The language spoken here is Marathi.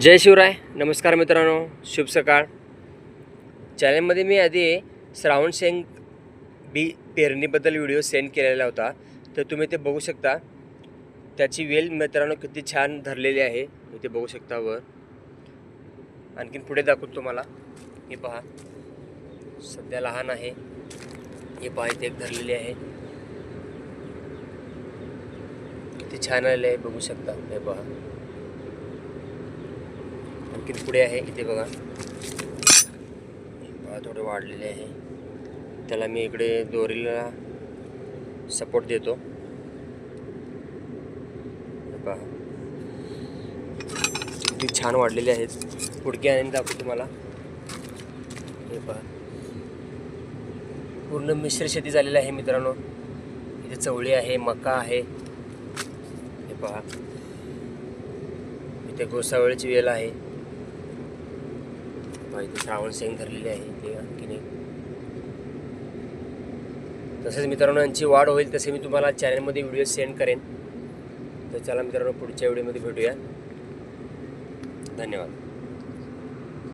जय शिवराय. नमस्कार मित्रांनो. शुभ सकाळ. चॅनलमध्ये मी आधी श्रावण शेंग बी पेरणीबद्दल व्हिडिओ सेंड केलेला होता. तर तुम्ही ते बघू शकता. त्याची वेल मित्रांनो किती छान धरलेली आहे. तुम्ही ते बघू शकता वर. आणखीन पुढे दाखवतो तुम्हाला. हे पहा. सध्या लहान आहे. हे पहा इथे एक धरलेली आहे. किती छान आलेलं आहे बघू शकता. हे पहा. आणखीन पुढे आहे? इथे बघा. थोडे वाढलेले आहे. त्याला मी इकडे दोरीला सपोर्ट देतो. हे पहा. किती छान वाढलेले आहेत. पुडके आणि दाखवतो तुम्हाला. हे पहा. पूर्ण मिश्र शेती झालेली आहे मित्रांनो. इथे चवळी आहे मका आहे. हे पहा. इथे गोसावळीची वेल आहे. माहिती श्रावण सिंग धरलेली आहे ते आणखीन एक. तसेच मित्रांनो यांची वाढ होईल तसे मी तुम्हाला चॅनलमध्ये व्हिडिओ सेंड करेन. तर चला मित्रांनो पुढच्या व्हिडिओमध्ये भेटूया. धन्यवाद.